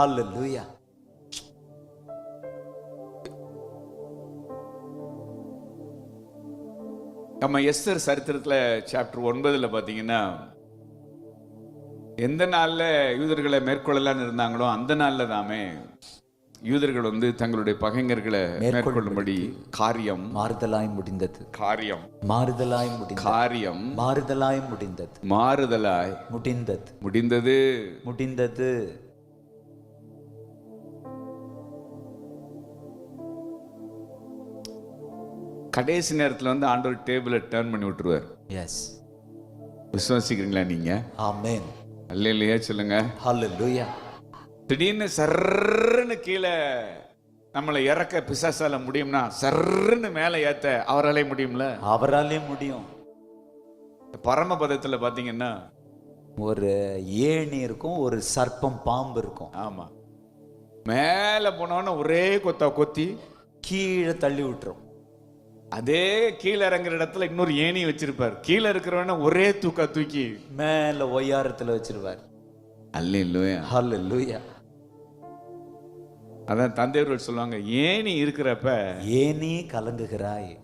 ஹalleluya நம்ம எஸ்தர் சரித்திரத்துல சாப்டர் ஒன்பதுல பாத்தீங்கன்னா எந்த நாள்ல யூதர்களை மேற்கொள்ளலாம்னு இருந்தாங்களோ அந்த நாள்ல தாமே யூதர்கள் வந்து தங்களுடைய பகைஞர்களை மேற்கொள்ளும்படி காரியம் மாறுதலாய் முடிந்தது. காரியம் மாறுதலாய் முடிந்தது. காரியம் மாறுதலாய் முடிந்தது. மாறுதலாய் முடிந்தது. முடிந்தது. முடிந்தது. கடைசி நேரத்துல வந்து ஆண்டவர் டேபிளை டேர்ன் பண்ணி விட்டுருவார். எஸ் விசுவாசிக்கிறீங்களா நீங்க? ஆமென் அல்ல இல்லையா சொல்லுங்க. ஹalleluya திடீர்னு சர்ன்னு கீழே நம்மளை இறக்க பிசாசால முடியும்னா சர்ன்னு மேலே ஏத்த அவராலே முடியும்ல? அவராலே முடியும். பரமபதத்துல பாத்தீங்கன்னா ஒரு ஏணி இருக்கும் ஒரு சர்ப்பம் பாம்பு இருக்கும். ஆமா. மேல போனோன்னு ஒரே கொத்தா கொத்தி கீழே தள்ளி விட்டுரும். அதே கீழே இறங்குற இடத்துல இன்னொரு ஏணி வச்சிருப்பார். கீழே இருக்கிறவன ஒரே தூக்கா தூக்கி மேல ஒய்யாரத்துல வச்சிருவார். அல்ல இல்லையா ஹalleluya. அதான் தந்தையர்கள் சொல்லுவாங்க ஏணி இருக்கிறப்ப ஏனி கலங்குகிறாய்.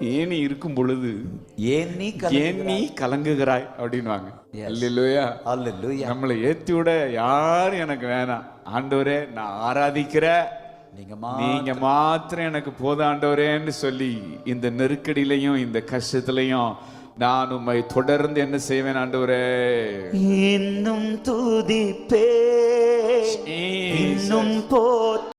ஏணி இருக்கும் பொழுது ஏனி ஏன் கலங்குகிறாய் அப்படின்வாங்க அல்லையா ஹalleluya. நம்மளை ஏத்தி விட யாரும் எனக்கு வேணாம். ஆண்டவரே நான் ஆராதிக்கிற நீங்க மாத்திரம் எனக்கு போதும் ஆண்டவரேன்னு சொல்லி இந்த நெருக்கடியிலையும் இந்த கஷ்டத்திலையும் நான் உம்மை தொடர்ந்து என்ன செய்வேன் ஆண்டவரே? இன்னும் துதிப்பே இன்னும் போ